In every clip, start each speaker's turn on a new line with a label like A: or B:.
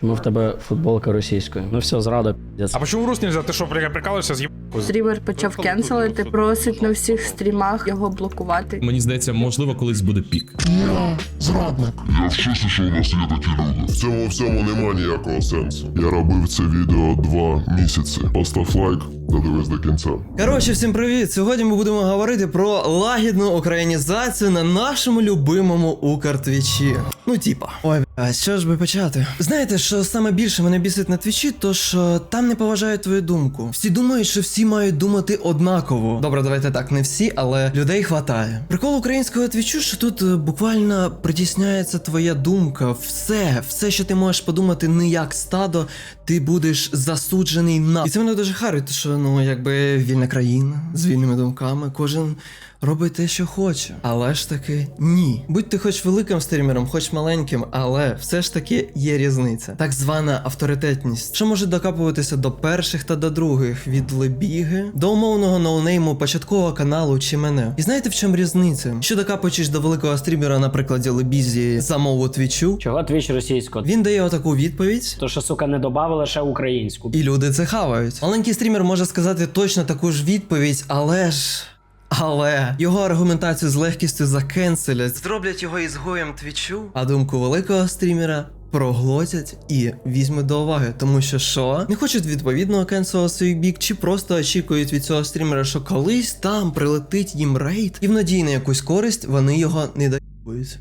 A: Чому в тебе футболка російською? Ну все, зрада піздець.
B: А почему в рус нельзя? Ты что, прикол- прикалываешься? Съеб...
C: Стрімер почав кенселити, просить на всіх стрімах його блокувати.
D: Мені здається, можливо, колись буде пік.
E: Я зрадник.
F: Я в шоці, що у нас є такі люди. В цьому всьому нема ніякого сенсу. Я робив це відео два місяці. Постав лайк, додивись до кінця.
G: Коротше, всім привіт! Сьогодні ми будемо говорити про лагідну українізацію на нашому любимому Укртвічі. Ну, типа. Ой, а що ж би почати? Знаєте, що саме більше мене бісить на твічі, то що там не поважають твою думку. Всі думають, що всі мають думати однаково. Добре, давайте так, не всі, але людей хватає. Прикол українського твічу, що тут е, буквально притісняється твоя думка. Все, все, що ти можеш подумати не як стадо, ти будеш засуджений на. І це мене дуже харить, що ну якби вільна країна з вільними думками, кожен робить те, що хоче. Але ж таки ні. Будь ти хоч великим стрімером, хоч маленьким, але все ж таки є різниця. Так звана авторитетність, що може докапуватися до перших та до других, від лебіги до умовного ноунейму початкового каналу чи мене. І знаєте в чому різниця? Що докапуючись до великого стрімера, на прикладі лебізі за мову твічу,
A: Чого твіч російською?
G: він дає отаку відповідь.
A: То що, сука, не добавили ще українську.
G: І люди це хавають. Маленький стрімер може сказати точно таку ж відповідь, але ж. Але його аргументацію з легкістю закенселять, зроблять його ізгоєм твічу, а думку великого стрімера проглотять і візьмуть до уваги, тому що що не хочуть відповідного кенсела свій бік, чи просто очікують від цього стрімера, що колись там прилетить їм рейд, і в надії на якусь користь вони його не дають.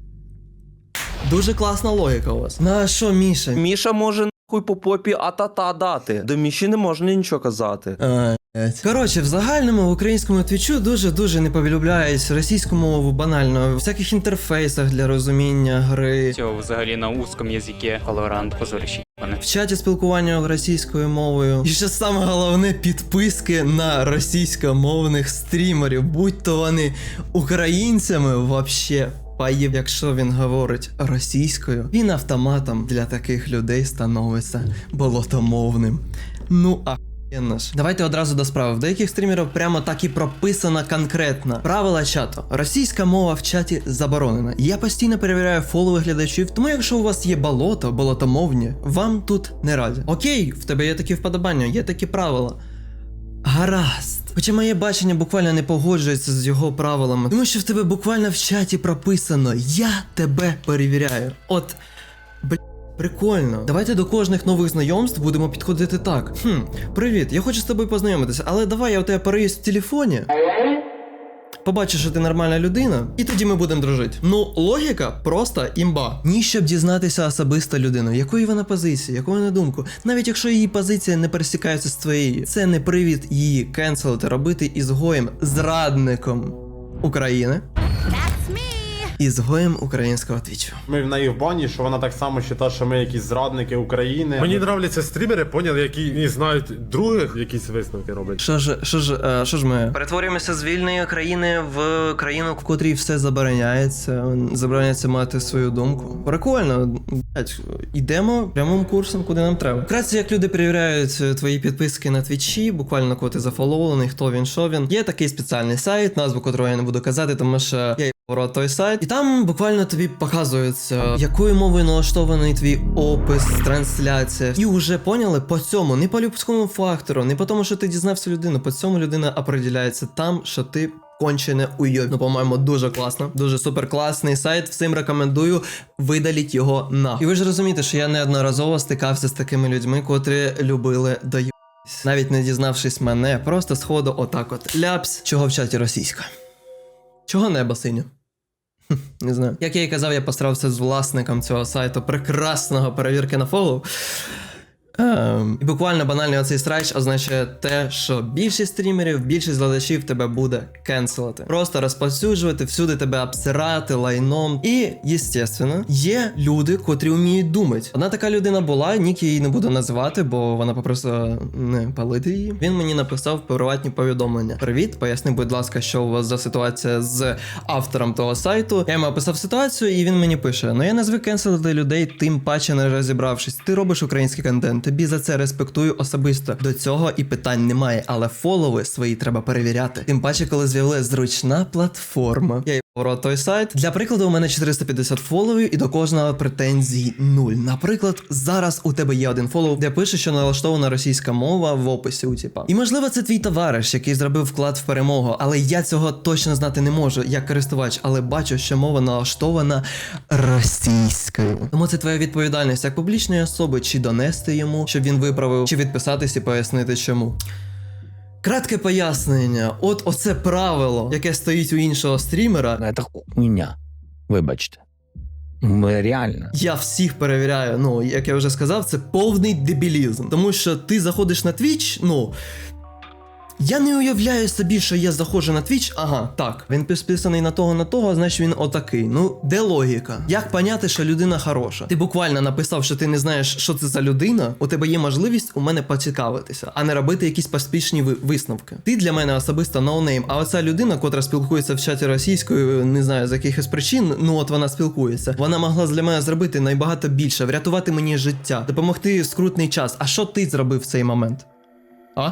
G: Дуже класна логіка у вас. На що, Міша?
H: Міша може нахуй по попі а-та-та дати. До Міші не можна нічого казати.
G: А, блядь. Коротше, в загальному в українському твічу дуже-дуже не полюбляють російську мову банально, в всяких інтерфейсах для розуміння гри.
I: Все взагалі на узком язике Valorant позорище.
G: В чаті спілкування російською мовою. І що саме головне, підписки на російськомовних стрімерів, будь то вони українцями вообще. Паїв, якщо він говорить російською, він автоматом для таких людей становиться болотомовним. Ну а. Давайте одразу до справи. В деяких стрімерів прямо так і прописано конкретно. Правила чату. Російська мова в чаті заборонена. Я постійно перевіряю фолови глядачів, тому якщо у вас є болото, болотомовні, вам тут не раді. Окей, в тебе є такі вподобання, є такі правила. Гаразд. Хоча моє бачення буквально не погоджується з його правилами, тому що в тебе буквально в чаті прописано Я тебе перевіряю. От. Прикольно. Давайте до кожних нових знайомств будемо підходити так. Хм, привіт, я хочу з тобою познайомитися, але давай я у тебе переїзд в телефоні. Побачиш, що ти нормальна людина, і тоді ми будемо дружити. Ну, логіка просто імба. Ні, щоб дізнатися особисто людину, якої вона позиції, яку вона думку. Навіть якщо її позиція не пересікається з твоєю, це не привід її кенселити, робити ізгоєм зрадником України. Ізгоєм українського твічу.
J: Ми в неї в бані, що вона так само вважає, що ми якісь зрадники України.
B: Мені нравляться стрімери, поняли, які не знають других якісь висновки роблять.
G: Що ж, що ж, е, що ж ми перетворюємося з вільної країни в країну, в котрій все забороняється, забороняється мати свою думку. Прикольно, блять, йдемо прямим курсом, куди нам треба. Вкратце, як люди перевіряють е, твої підписки на твічі, буквально кого ти зафоловлений, хто він, що він. Є такий спеціальний сайт, назву котрого я не буду казати, тому що я Про той сайт, і там буквально тобі показується, якою мовою налаштований твій опис, трансляція. І вже поняли по цьому, не по людському фактору, не по тому, що ти дізнався людину, по цьому людина определяється там, що ти. Кончене уйоб. Ну, по-моєму, дуже класно, дуже супер класний сайт. Всім рекомендую видаліть його на. І ви ж розумієте, що я неодноразово стикався з такими людьми, котрі любили доїбатись. Навіть не дізнавшись мене, просто сходу отак от ляпс, чого в чаті російська. Чого неба синє? Не знаю. Як я і казав, я постарався з власником цього сайту прекрасного перевірки на фоллоу. Ем, і буквально банальний оцей страйч означає те, що більшість стрімерів, більшість глядачів тебе буде кенселити. Просто розповсюджувати, всюди тебе обсирати лайном. І, єстественно, є люди, котрі вміють думати. Одна така людина була, нік її не буду називати, бо вона попросила не палити її. Він мені написав приватні повідомлення. Привіт, поясни, будь ласка, що у вас за ситуація з автором того сайту. Я йому описав ситуацію, і він мені пише: Ну я не звик кенселити людей, тим паче не розібравшись. Ти робиш український контент. Тобі за це респектую особисто. До цього і питань немає, але фолови свої треба перевіряти. Тим паче, коли з'явилася зручна платформа. Я про той сайт. Для прикладу, у мене 450 фоловів і до кожного претензій 0. Наприклад, зараз у тебе є один фолов, де пише, що налаштована російська мова в описі у тіпа. І можливо, це твій товариш, який зробив вклад в перемогу, але я цього точно знати не можу як користувач, але бачу, що мова налаштована російською. Тому це твоя відповідальність як публічної особи, чи донести йому, щоб він виправив, чи відписатись і пояснити чому. Кратке пояснення. От оце правило, яке стоїть у іншого стрімера.
E: Це хуйня. Вибачте. Ми реально.
G: Я всіх перевіряю. Ну, як я вже сказав, це повний дебілізм. Тому що ти заходиш на Twitch, ну. Я не уявляю собі, що я заходжу на Twitch, ага, так, він підписаний на того, на того, значить він отакий. Ну, де логіка? Як поняти, що людина хороша? Ти буквально написав, що ти не знаєш, що це за людина, у тебе є можливість у мене поцікавитися, а не робити якісь поспішні ви- висновки. Ти для мене особисто ноунейм, а оця людина, котра спілкується в чаті російською, не знаю з якихось причин, ну от вона спілкується. Вона могла для мене зробити набагато більше, врятувати мені життя, допомогти в скрутний час. А що ти зробив в цей момент? А?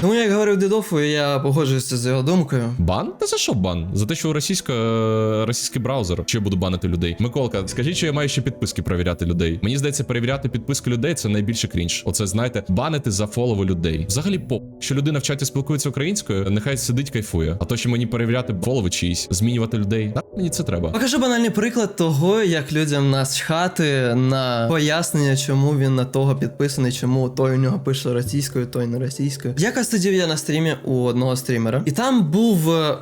G: Тому як говорив Дедофу, я погоджуюся з його думкою.
D: Бан? Та за що бан? За те, що російська, російський браузер. Чи я буду банити людей? Миколка, скажіть, що я маю ще підписки перевіряти людей. Мені здається, перевіряти підписки людей це найбільше крінж. Оце знаєте, банити за фолови людей. Взагалі, по якщо людина в чаті спілкується українською, нехай сидить кайфує. А то, що мені перевіряти фолови чиїсь, змінювати людей, та мені це треба.
G: Покажу банальний приклад того, як людям начхати на пояснення, чому він на того підписаний, чому той у нього пише російською, той не російською. Якось сидів я на стрімі у одного стрімера, і там був. е,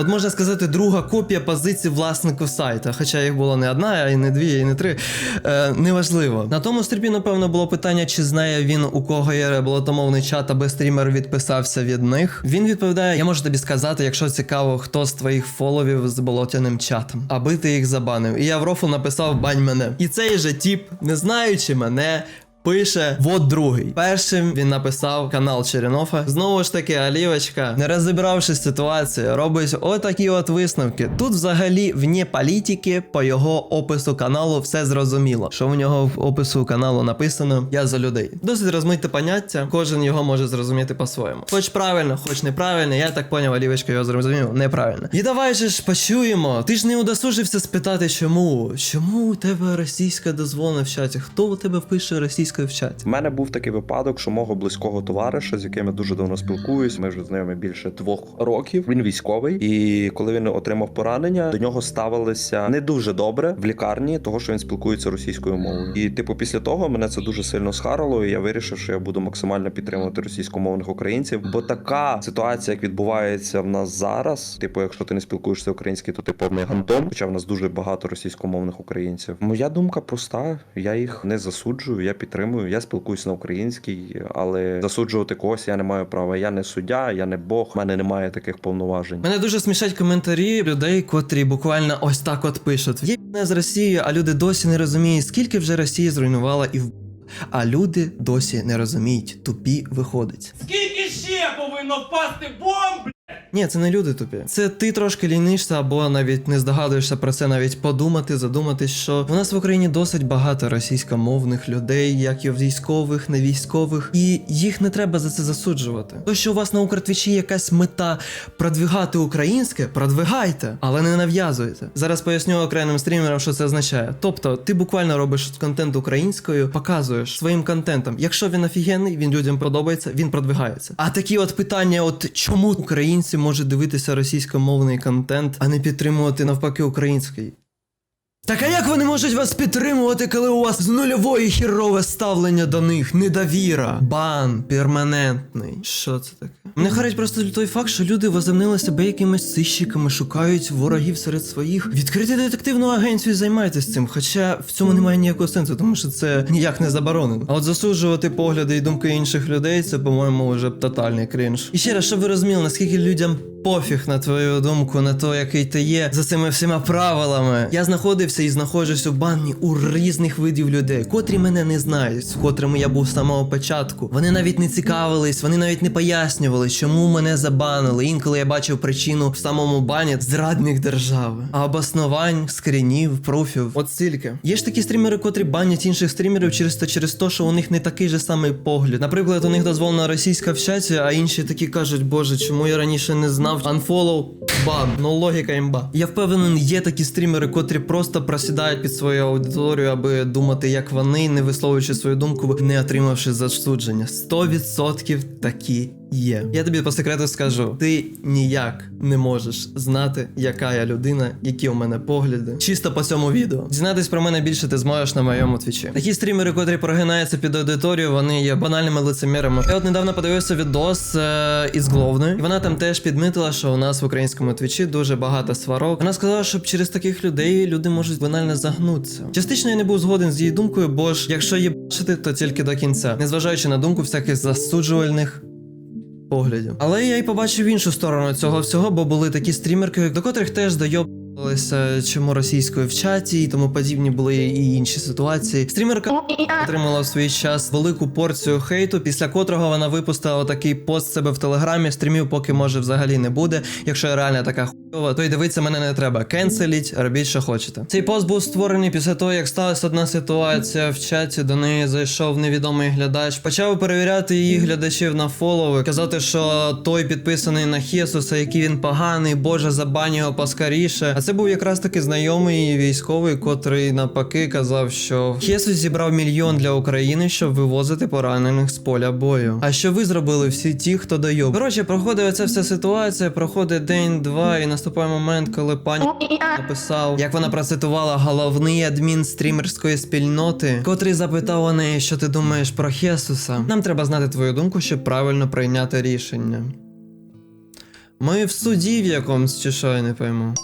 G: От можна сказати, друга копія позиції власнику сайта. Хоча їх було не одна, і не дві, і не три. Е, неважливо. На тому стрімі, напевно, було питання, чи знає він, у кого є болотомовний чат, аби стрімер відписався від них. Він відповідає: Я можу тобі сказати, якщо цікаво, хто з твоїх фоловів з болотяним чатом, аби ти їх забанив. І я в рофл написав бань мене. І цей же тіп, не знаючи мене, Пише вот другий. Першим він написав канал Черенофа. Знову ж таки, Алівочка, не розібравшись ситуацію, робить отакі от висновки. Тут взагалі вне політики по його опису каналу все зрозуміло. Що в нього в опису каналу написано Я за людей. Досить розмите поняття, кожен його може зрозуміти по-своєму. Хоч правильно, хоч неправильно, я так поняв, Алівочка його зрозумів, неправильно. І давай же ж почуємо. Ти ж не удосужився спитати, чому? Чому у тебе російська дозволена в чаті? Хто у тебе пише російською в чаті?
H: У мене був такий випадок, що мого близького товариша, з яким я дуже давно спілкуюсь, ми вже знайомі більше двох років. Він військовий, і коли він отримав поранення, до нього ставилися не дуже добре в лікарні, того що він спілкується російською мовою. І типу, після того мене це дуже сильно схарило. І я вирішив, що я буду максимально підтримувати російськомовних українців. Бо така ситуація, як відбувається в нас зараз, типу, якщо ти не спілкуєшся українською, то ти повний гантом. Хоча в нас дуже багато російськомовних українців. Моя думка проста: я їх не засуджую, я підтримую. Я спілкуюся на українській, але засуджувати когось я не маю права. Я не суддя, я не Бог, в мене немає таких повноважень.
G: Мене дуже смішать коментарі людей, котрі буквально ось так от пишуть: є не з Росії, а люди досі не розуміють, скільки вже Росія зруйнувала і в. А люди досі не розуміють, тупі виходить.
K: Скільки ще повинно впасти бомб?
G: Ні, це не люди тупі. Це ти трошки лінишся або навіть не здогадуєшся про це, навіть подумати, задуматись, що у нас в Україні досить багато російськомовних людей, як і військових, не військових, і їх не треба за це засуджувати. То, що у вас на Укртвічі якась мета продвигати українське, продвигайте, але не нав'язуйте. Зараз поясню окремим стрімерам, що це означає. Тобто, ти буквально робиш контент українською, показуєш своїм контентом. Якщо він офігенний, він людям подобається, він продвигається. А такі от питання: от чому українці може дивитися російськомовний контент, а не підтримувати навпаки український? Так а як вони можуть вас підтримувати, коли у вас з нульової хірове ставлення до них, недовіра, бан перманентний? Що це таке? Мене харить просто той факт, що люди возомнили себе якимись сищиками, шукають ворогів серед своїх. Відкрити детективну агенцію займайтесь цим, хоча в цьому немає ніякого сенсу, тому що це ніяк не заборонено. А от засуджувати погляди і думки інших людей, це, по-моєму, вже тотальний крінж. І ще раз, щоб ви розуміли, наскільки людям пофіг на твою думку, на то, який ти є за цими всіма правилами. Я знаходився і знаходжусь у бані у різних видів людей, котрі мене не знають, з котрими я був з самого початку. Вони навіть не цікавились, вони навіть не пояснювали. Забанили, чому мене забанили. Інколи я бачив причину в самому бані зрадних держави. А обоснувань, скрінів, пруфів. От стільки. Є ж такі стрімери, котрі банять інших стрімерів через те, через те, що у них не такий же самий погляд. Наприклад, у них дозволена російська в чаті, а інші такі кажуть, боже, чому я раніше не знав. Unfollow, бан, ну логіка імба. Я впевнений, є такі стрімери, котрі просто просідають під свою аудиторію, аби думати, як вони, не висловлюючи свою думку, не отримавши засудження. 100% такі є. Я тобі по секрету скажу: ти ніяк не можеш знати, яка я людина, які у мене погляди. Чисто по цьому відео. Дізнатись про мене більше ти зможеш на моєму твічі. Такі стрімери, котрі прогинаються під аудиторію, вони є банальними лицемірами. Я от недавно подивився відос е, із Гловною, і вона там теж підмітила, що у нас в українському твічі дуже багато сварок. Вона сказала, що через таких людей люди можуть банально загнутися. Частично я не був згоден з її думкою, бо ж якщо є бачити, то тільки до кінця, незважаючи на думку всяких засуджувальних поглядів. Але я й побачив іншу сторону цього всього, бо були такі стрімерки, до котрих теж дойобалися чому російською в чаті і тому подібні були і інші ситуації. Стрімерка отримала в свій час велику порцію хейту, після котрого вона випустила такий пост себе в телеграмі. Стрімів поки може взагалі не буде. Якщо я реально така хуйова, то й дивитися мене не треба. Кенселіть, робіть, що хочете. Цей пост був створений після того, як сталася одна ситуація в чаті. До неї зайшов невідомий глядач, почав перевіряти її глядачів на фолови, казати, що той підписаний на Хєсуса, який він поганий, боже, забань його поскоріше. Це був якраз таки знайомий військовий, котрий навпаки казав, що Хєсус зібрав мільйон для України, щоб вивозити поранених з поля бою. А що ви зробили всі ті, хто дойоб? Коротше, проходить оця вся ситуація, проходить день-два, і наступає момент, коли пані написав, як вона процитувала головний адмін стрімерської спільноти, котрий запитав у неї, що ти думаєш про Хесуса. Нам треба знати твою думку, щоб правильно прийняти рішення. Ми в суді в якомусь чи що, я не пойму.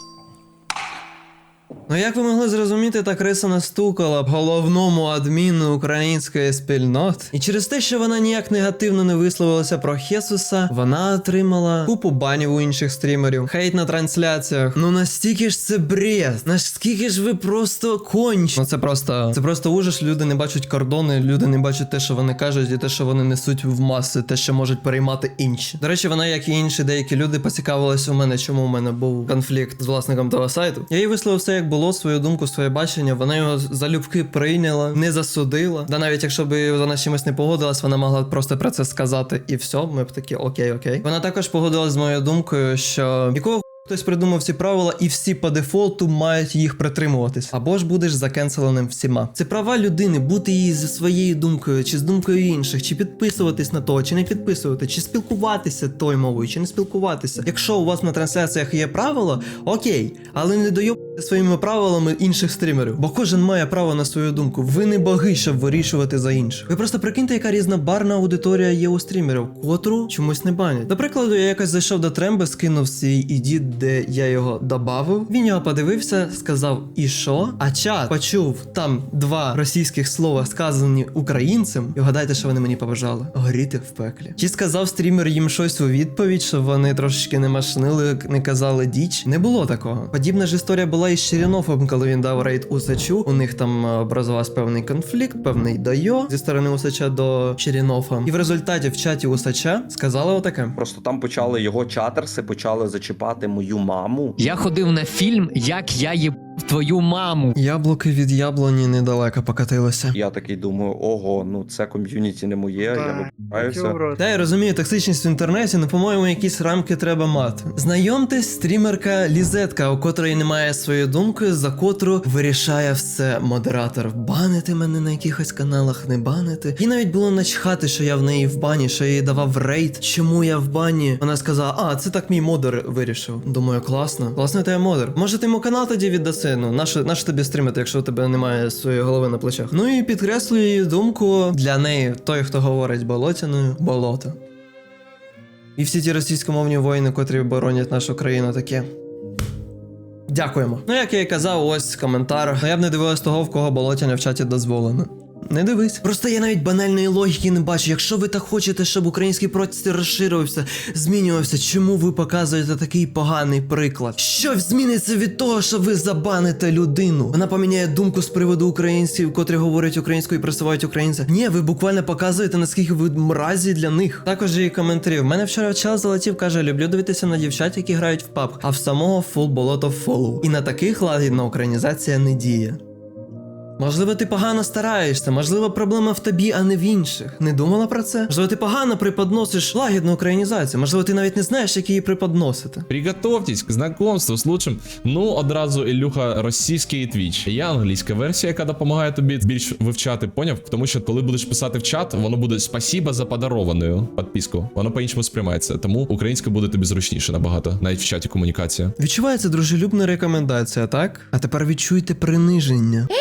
G: Ну, як ви могли зрозуміти, та криса настукала б головному адміну української спільноти. І через те, що вона ніяк негативно не висловилася про Хесуса, вона отримала купу банів у інших стрімерів, хейт на трансляціях. Ну настільки ж це бред, наскільки ж ви просто конч. Ну це просто це просто ужас. Люди не бачать кордони, люди не бачать те, що вони кажуть, і те, що вони несуть в маси, те, що можуть переймати інші. До речі, вона, як і інші деякі люди, поцікавилися у мене, чому у мене був конфлікт з власником того сайту. Я їй висловив все, як було, свою думку, своє бачення. Вона його залюбки прийняла, не засудила. Да навіть якщо б вона чимось не погодилась, вона могла просто про це сказати, і все. Ми б такі окей, окей. Вона також погодилась з моєю думкою, що якого Хтось придумав ці правила, і всі по дефолту мають їх притримуватись. Або ж будеш закенселеним всіма. Це права людини, бути її зі своєю думкою, чи з думкою інших, чи підписуватись на то, чи не підписувати, чи спілкуватися тою мовою, чи не спілкуватися. Якщо у вас на трансляціях є правила, окей, але не дойобайте своїми правилами інших стрімерів, бо кожен має право на свою думку. Ви не боги, щоб вирішувати за інших. Ви просто прикиньте, яка різнобарна аудиторія є у стрімерів, котру чомусь не банять. До прикладу, я якось зайшов до Тремби, скинув свій ідіт, де я його добавив. Він його подивився, сказав, і що? А чат почув там два російських слова, сказані українцем, і вгадайте, що вони мені побажали. Горіти в пеклі. Чи сказав стрімер їм щось у відповідь, що вони трошечки не машинили, не казали діч? Не було такого. Подібна ж історія була і з Черінофом, коли він дав рейд Усачу. У них там е, образувався певний конфлікт, певний дайо зі сторони Усача до Черінофа. І в результаті в чаті Усача сказали отаке.
H: Просто там почали його чатерси, почали зачіпати мою маму.
E: Я ходив на фільм, як я їб твою маму.
G: Яблуки від яблуні недалеко покатилися.
H: Я такий думаю, ого, ну це ком'юніті не моє, я вибираюся.
G: Та я розумію, токсичність в інтернеті, ну по-моєму, якісь рамки треба мати. Знайомтесь, стрімерка Лізетка, у котрої немає своєї думки, за котру вирішає все модератор. Банити мене на якихось каналах, не банити. І навіть було начхати, що я в неї в бані, що я їй давав рейд. Чому я в бані? Вона сказала: А, це так мій модер вирішив. Думаю, класно. Класний тебе модер. Може, ти йому канал тоді віддаси? Ну, наше, наше тобі стримати, якщо у тебе немає своєї голови на плечах. Ну і підкреслюю її думку для неї, той, хто говорить болотяною, болото. І всі ті російськомовні воїни, котрі боронять нашу країну, таке. Дякуємо. Ну, як я і казав, ось коментар. Я б не дивилась того, в кого болотяне в чаті дозволено. Не дивись. Просто я навіть банальної логіки не бачу. Якщо ви так хочете, щоб український простір розширювався, змінювався, чому ви показуєте такий поганий приклад? Що зміниться від того, що ви забаните людину? Вона поміняє думку з приводу українців, котрі говорять українською і присувають українця. Ні, ви буквально показуєте, наскільки ви мразі для них. Також і коментарі. В мене вчора чел залетів, каже: люблю дивитися на дівчат, які грають в паб, а в самого фул болото фоллоу. І на таких лагідна українізація не діє. Можливо, ти погано стараєшся, можливо, проблема в тобі, а не в інших. Не думала про це? Можливо, ти погано преподносиш лагідну українізацію. Можливо, ти навіть не знаєш, як її преподносити.
D: Приготовьтесь к знакомству з лучшим. Ну, одразу Ілюха, російський твіч. Я англійська версія, яка допомагає тобі більш вивчати, поняв? Тому що коли будеш писати в чат, воно буде спасіба за подарованою підписку. Воно по-іншому сприймається. Тому українська буде тобі зручніше набагато, навіть в чаті комунікація.
G: Відчувається дружелюбна рекомендація, так? А тепер відчуйте приниження.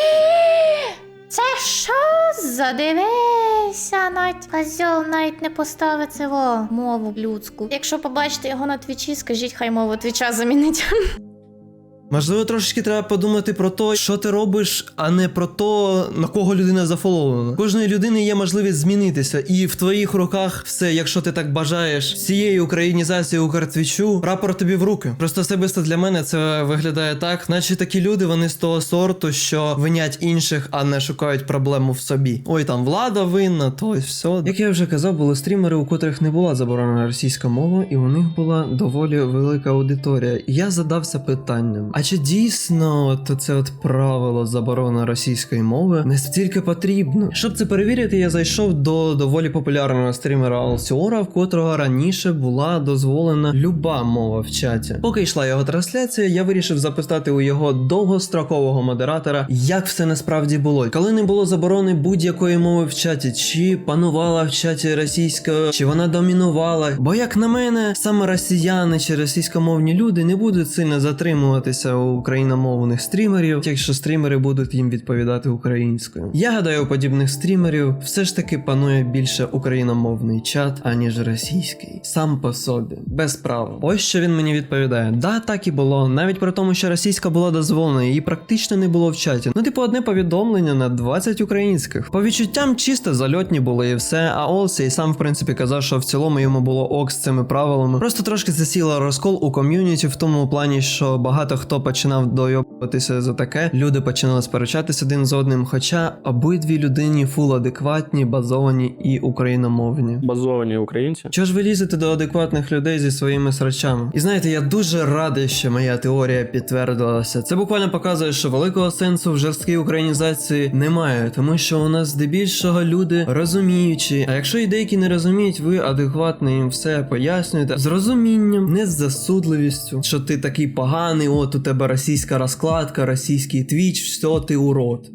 L: Задивися, навіть козьол навіть не поставить цього мову людську. Якщо побачите його на твічі, скажіть, хай мову твіча замінить.
G: Можливо, трошечки треба подумати про те, що ти робиш, а не про те, на кого людина зафолована. Кожної людини є можливість змінитися, і в твоїх руках все, якщо ти так бажаєш, всієї українізації Укртвічу, прапор тобі в руки. Просто особисто для мене це виглядає так, наче такі люди вони з того сорту, що винять інших, а не шукають проблему в собі. Ой, там влада винна, то ось все. Як я вже казав, були стрімери, у котрих не була заборонена російська мова, і у них була доволі велика аудиторія. Я задався питанням: а чи дійсно от це от правило заборони російської мови настільки потрібно? Щоб це перевірити, я зайшов до доволі популярного стрімера Алсіора, в котрого раніше була дозволена люба мова в чаті. Поки йшла його трансляція, я вирішив записати у його довгострокового модератора, як все насправді було. Коли не було заборони будь-якої мови в чаті, чи панувала в чаті російська, чи вона домінувала. Бо як на мене, саме росіяни чи російськомовні люди не будуть сильно затримуватися у україномовних стрімерів, якщо стрімери будуть їм відповідати українською. Я гадаю, у подібних стрімерів все ж таки панує більше україномовний чат, аніж російський. Сам по собі, без правил. Ось що він мені відповідає. Да, так і було. Навіть при тому, що російська була дозволена, її практично не було в чаті. Ну, типу, одне повідомлення на 20 українських. По відчуттям чисто зальотні були і все. А Олсі і сам в принципі казав, що в цілому йому було ок з цими правилами. Просто трошки засіла розкол у ком'юніті в тому плані, що багато хто починав дойобуватися за таке. Люди починали сперечатися один з одним. Хоча обидві людині фул адекватні, базовані і україномовні.
A: Базовані українці.
G: Чого ж ви лізете до адекватних людей зі своїми срачами? І знаєте, я дуже радий, що моя теорія підтвердилася. Це буквально показує, що великого сенсу в жорсткій українізації немає, тому що у нас здебільшого люди розуміючі. А якщо і деякі не розуміють, ви адекватно їм все пояснюєте з розумінням, не з засудливістю, що ти такий поганий, от у тебе російська розкладка, российский Twitch, все ты урод.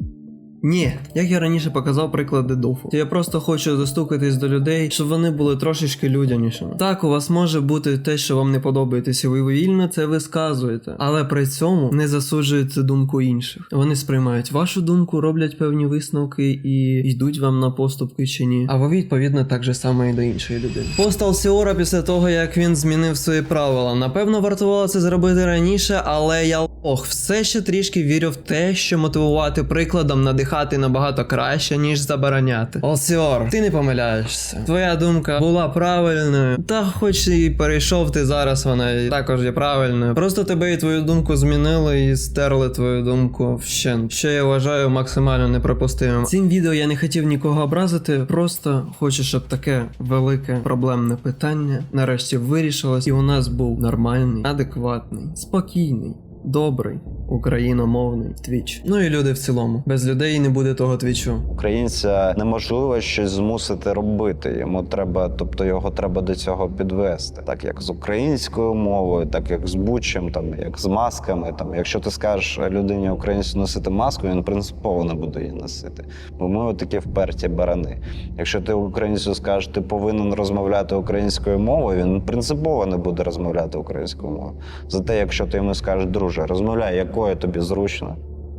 G: Ні, як я раніше показав приклади дофу. Я просто хочу достукатись до людей, щоб вони були трошечки людянішими. Так, у вас може бути те, що вам не подобається, і ви вільно це висказуєте, але при цьому не засуджуєте думку інших. Вони сприймають вашу думку, роблять певні висновки і йдуть вам на поступки чи ні. А ви відповідно так же само і до іншої людини. Пост Алсіора після того, як він змінив свої правила. Напевно, вартувало це зробити раніше, але я ох, все ще трішки вірю в те, що мотивувати прикладом надихати набагато краще, ніж забороняти. Алсіор, ти не помиляєшся. Твоя думка була правильною, та хоч і перейшов ти зараз, вона також є правильною. Просто тебе і твою думку змінили і стерли твою думку вщент. Що я вважаю максимально неприпустимим. Цим відео я не хотів нікого образити, просто хочу, щоб таке велике проблемне питання нарешті вирішилось, і у нас був нормальний, адекватний, спокійний. Добрий україномовний твіч. Ну і люди в цілому. Без людей не буде того твічу.
M: Українця неможливо щось змусити робити. Йому треба, тобто його треба до цього підвести, так як з українською мовою, так як з бучем, там як з масками. Там, якщо ти скажеш людині українцю носити маску, він принципово не буде її носити. Бо ми такі вперті барани. Якщо ти українцю скажеш, ти повинен розмовляти українською мовою, він принципово не буде розмовляти українською мовою. Зате, якщо ти йому скажеш, друже, розмовляй, якою тобі зручно,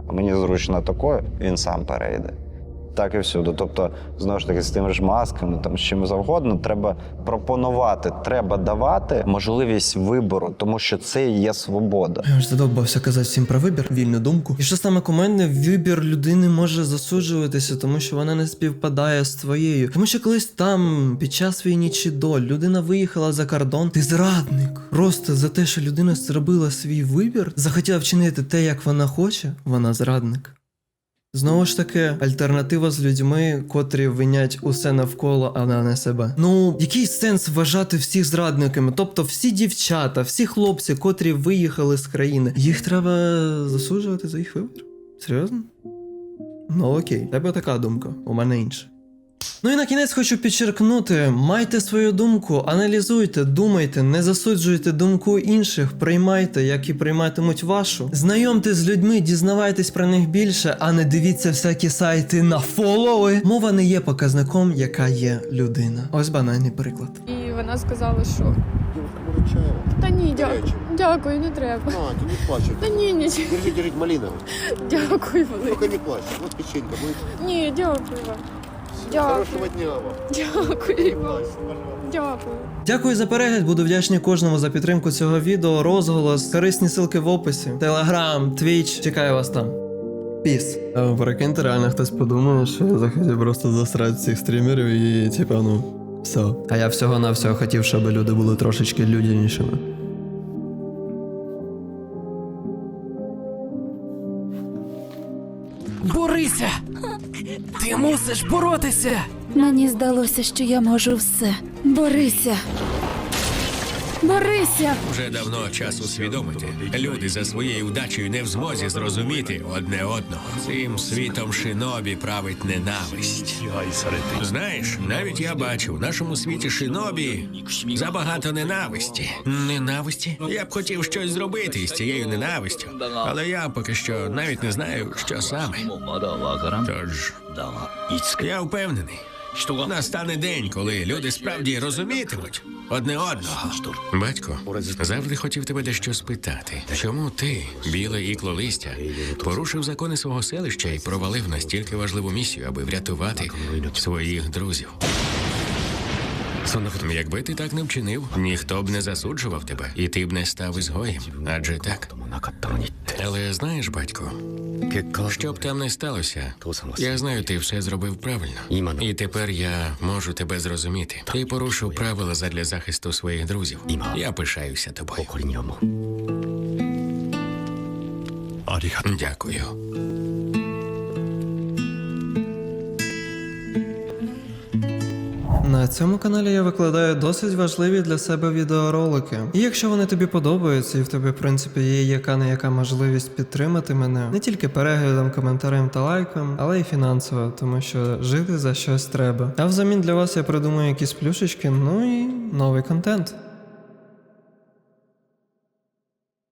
M: а мені зручно такою, він сам перейде. Так і всюди. Тобто, знову ж таки, з тими ж масками, там з чим завгодно, треба пропонувати, треба давати можливість вибору, тому що це є свобода.
G: Я вже задовбався казати всім про вибір, вільну думку. І що саме командне, вибір людини може засуджуватися, тому що вона не співпадає з твоєю. Тому що колись там, під час війни чи до, людина виїхала за кордон, ти зрадник. Просто за те, що людина зробила свій вибір, захотіла вчинити те, як вона хоче, вона зрадник. Знову ж таки, альтернатива з людьми, котрі винять усе навколо, а не себе. Ну, який сенс вважати всіх зрадниками? Тобто всі дівчата, всі хлопці, котрі виїхали з країни, їх треба засуджувати за їх вибір? Серйозно? Ну окей, тебе така думка, у мене інша. Ну і на кінець хочу підчеркнути: майте свою думку, аналізуйте, думайте, не засуджуйте думку інших, приймайте, як і прийматимуть вашу. Знайомтесь з людьми, дізнавайтесь про них більше, а не дивіться всякі сайти на фолови. Мова не є показником, яка є людина. Ось банальний приклад.
C: І вона сказала, що та ні, дякую. Дякую, не треба.
J: А, ти не плачеш.
C: Та ні, ні,
J: Держи, держи, малинову.
C: дякую, велике.
J: не плачь. Вот печенька будет.
C: Ні, дякую вам. Дякую,
J: дня вам.
C: дякую. Дякую.
G: Дякую за перегляд, буду вдячний кожному за підтримку цього відео, розголос, корисні ссылки в описі. Телеграм, твіч, чекаю вас там. Піс. Прикиньте, реально хтось подумає, що я захотів просто засрати всіх стрімерів і типа, ну, все. А я всього на всього хотів, щоб люди були трошечки людянішими.
K: Борися! Ти мусиш боротися!
L: Мені здалося, що я можу все. Борися. Борися!
K: Вже давно час усвідомити. Люди за своєю вдачею не в змозі зрозуміти одне одного. Цим світом шинобі править ненависть. Знаєш, навіть я бачу, в нашому світі шинобі забагато ненависті. Ненависті? Я б хотів щось зробити із цією ненавистю, але я поки що навіть не знаю, що саме. Тож я впевнений. Настане день, коли люди справді розумітимуть одне одного. Батько, завжди хотів тебе дещо спитати. Чому ти, біле ікло листя, порушив закони свого селища і провалив настільки важливу місію, аби врятувати своїх друзів? Якби ти так не вчинив, ніхто б не засуджував тебе, і ти б не став ізгоєм. Адже так. Але знаєш, батько, що б там не сталося, я знаю, ти все зробив правильно. І тепер я можу тебе зрозуміти. Ти порушив правила задля захисту своїх друзів. Я пишаюся тобою. Дякую.
G: На цьому каналі я викладаю досить важливі для себе відеоролики. І якщо вони тобі подобаються, і в тебе, в принципі, є яка не яка можливість підтримати мене, не тільки переглядом, коментарем та лайком, але й фінансово, тому що жити за щось треба. А взамін для вас я придумаю якісь плюшечки, ну і новий контент.